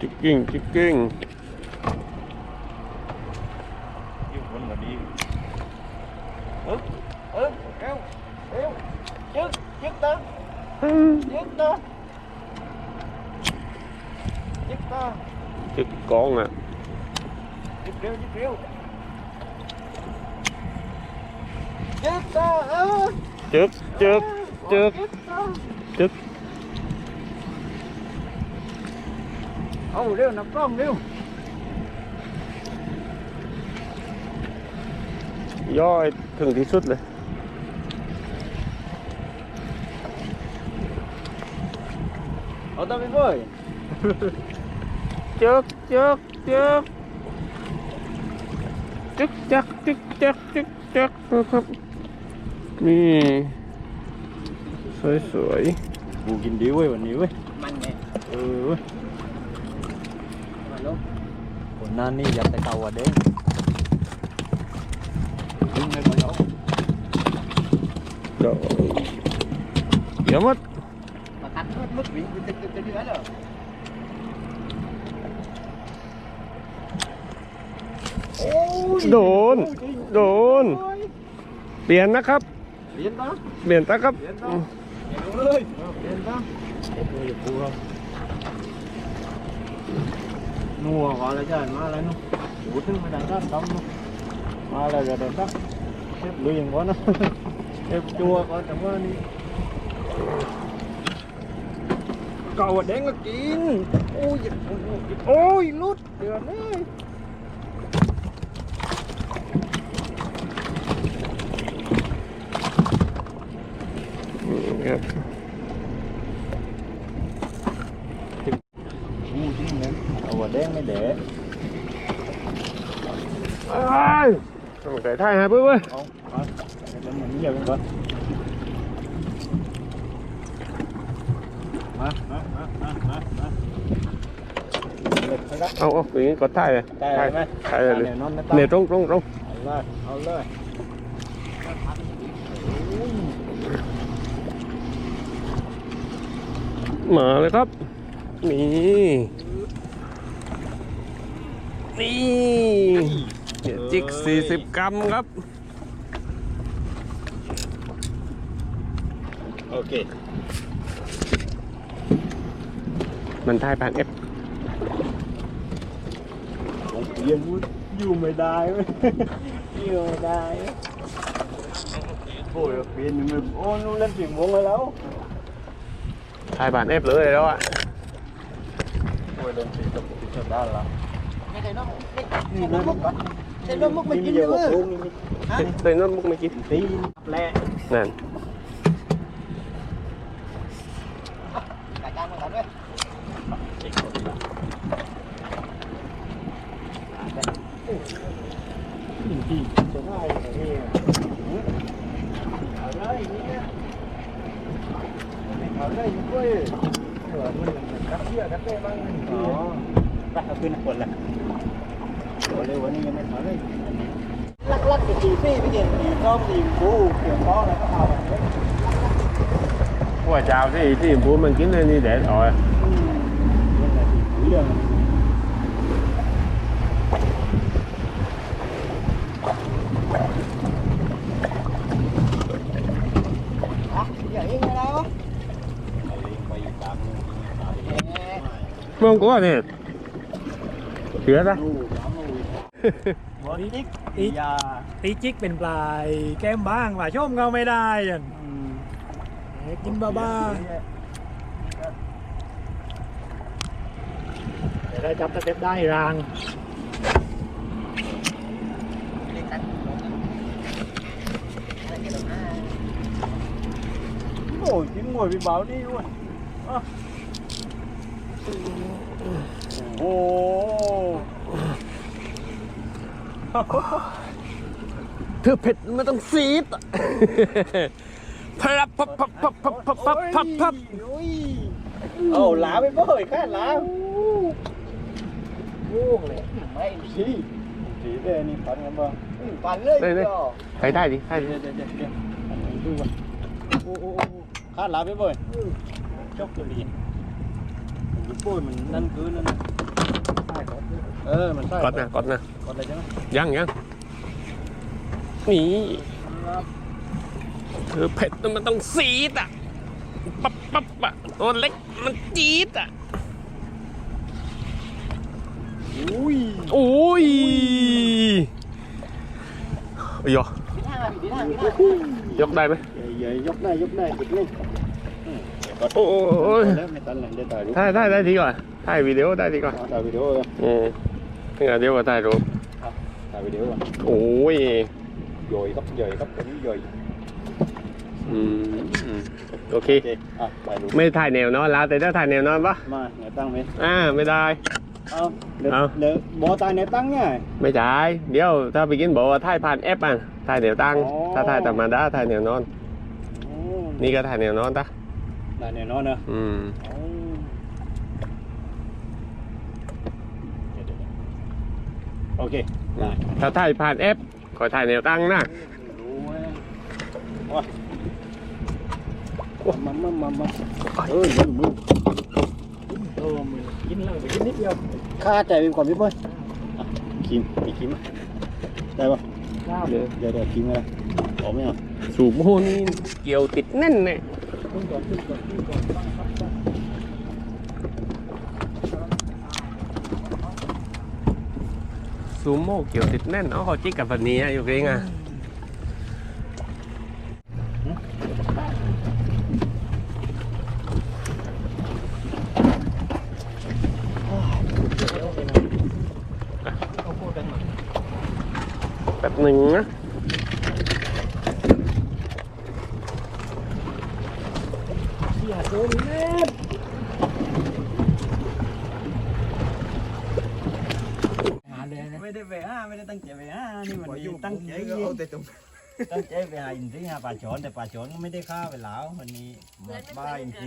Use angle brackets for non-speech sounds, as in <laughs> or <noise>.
chicken chicken. Chứ con à Chích kêu, chích kêu, Chích ta, ơ. Chích, chích, chích Chích เอาเร็วนับกล้องเร็วย่อยถึงที่สุดเลย เอาตามไปเว้ยจึกจึกจึกจึกจักจึกจักจึกจักนะครับ นี่ สวยสวยกูกินดีเว้ยวันนี้เว้ย มันไงเออ nani yata kawa de Trời Dạ mất Mà cắt mất mất vị Cái cái cái đó Ôi, โดน โดน เปลี่ยนนะครับ Biến đó เปลี่ยนนะครับ Biến đó Biến ơi Biến đó Để tôi được cua không Nua, gọi là trời mà lại nó. Ủa thứ mà đang rất đông nó Má là rồi đẹp đó Xếp luyện quá nó. <laughs> Xếp chua quá chẳng có đi. Cầu để nó kín. Ôi dịch Ôi, lút Được đấy Yeah. หัวแดงไม่แดะอ้ายต้องใส่ท้ายฮะเพื่อนเว้ยเอาเอาเป็นเหมือนเยี่ยมก่อนมามามามามามาเด็ดไปละเอาเอาอย่างนี้กดท้ายเลยได้ไหมท้ายเลยเนี่ยนอนไม่ต้องเนี่ยตรงตรงตรงเอาเลยเอาเลยมาเลยครับ นี่ นี่เดี๋ยวจิก 40 กรัมครับ โอเค มันได้แปดเอฟเรีพูดอยู่ไม่ได้ไว้ยอยู่ไม่ได้โอ้ยเปลี่ยนมือโอ้ยเล่นถึงวงแล้วได้แปดเอฟเลยแล้วอะโอ้ยเล่นถึงกับติดด้านแล้ว cái nó múc cái nó múc mình chín nữa đây nó múc cái chín tí này, nè Ở đây cũng quê, ở mình cắt kia, cắt kia băng, ะขึ้นคนละโอ้เร็ววันนี้ยังไม่ถอยเลยลักลักกับจีฟี่พี่เด่นดีก็มีบูเกี่ยวข้อแล้วก็เอาว่าเจ้าที่ที่บูมันกินในนี่เด็ดอ่อยเรื่องมองกูเนี่ย ถือซะ Bớt ít Ít. ตีจิกเป็นปลายแก้มบ้างว่าชมเก็ไม่ได้ยันกินบ้าบ้า ๆแต่ถ้จับสเต็ปได้ราง Ôi chín ngồi bị báo đi luôn Ồ เธอเผ็ดมันต้องซีดอะพับพับพับพับพับพับพับพับพับเอาหลาไปบ่อยแค่หลาลูกเลยไม่สีสีเด้นี่ฟันกันบ่ปั่นเลยได้เลยใครได้ดิใครเดี๋ยวเดี๋ยวเดี๋ยวเดี๋ยวดูว่ะโอ้โอ้โอ้คาดหลาไปบ่อยจบตัวดีมันปุ้ยมันนั่นคือนั่นเออมันใช่กดนะกดนะก ดเลยใช่ไหมยังยังนี่เธอเผ็ดมันต้องซีดอะปั๊บปั๊บอะตัวเล็กมันจี๊ดอะอุ้ยโอ้ยเอ้ยยผิดทางอะผิดทางผิดทางยกได้ไหมใหญ่ๆยกได้ยกได้ติดเลยโอ้โอ้ยแล้วไม่ตันเลยได้ถ่ายรูปถ่ายถ่ายได้ทีก่อนถ่ายวิดีโอได้ทีก่อนถ่ายวิดีโอเลยอืมงั้นเดี๋ยวก็ถ่ายรูป ถ่ายวิดีโอก่อนโอ้ยใหญ่ครับใหญ่ครับตัวนี้ใหญ่อืมอืมโอเค โอเคอะถ่ายรูปไม่ถ่ายแนวนอนแล้วแต่ถ้าถ่ายแนวนอนปะมาเนี่ยตั้งไหมอ่าไม่ได้ เอาเดี๋ยวเอา เดี๋ยวบอตายเนี่ยตั้งเนี่ย ไม่จ่ายเดี๋ยวถ้าไปกินบอกว่าถ่ายผ่านแอปอะถ่ายแนวตั้งอ๋อ ถ้าถ่ายธรรมดาถ่ายแนวนอน โอ้นี่ก็ถ่ายแนวนอนตะได้เนี่ยนอนเนอะอืมโอ้เดี๋ยวๆโอเคได้ ถ้าถ่ายผ่านแอปขอถ่ายแนวตั้งนะรู้ไหมว้ามามามามาเออมือมือโอ้มือกินแล้วไปกินนิดเดียวค่าใจเป็นก่อนพี่เปิ้ลอะคิมมีคิมไหมได้ปะข้าวเดี๋ยวเดี๋ยวเดี๋ยวคิมอะไรออกไหมอะสูบโหนี่เกี่ยวติดแน่นเลย ขึ้นก่อนขึ้นก่อนขึ้นก่อนบ้างครับบ้าง ซูโม่เกี่ยวติดแน่น เอาขอจิกกับวันนี้อยู่กิงอะแป๊บหนึ่งนะ เสียโดนแน่หาเลยนะ ไม่ได้ไปห้าไม่ได้ตั้งใจไปห้านี่มันตั้งใจตั้งใจไปหาอินทรีหาป่าชอนแต่ป่าชอนก็ไม่ได้ฆ่าไปแล้ววันนี้มาบ้าอินทรี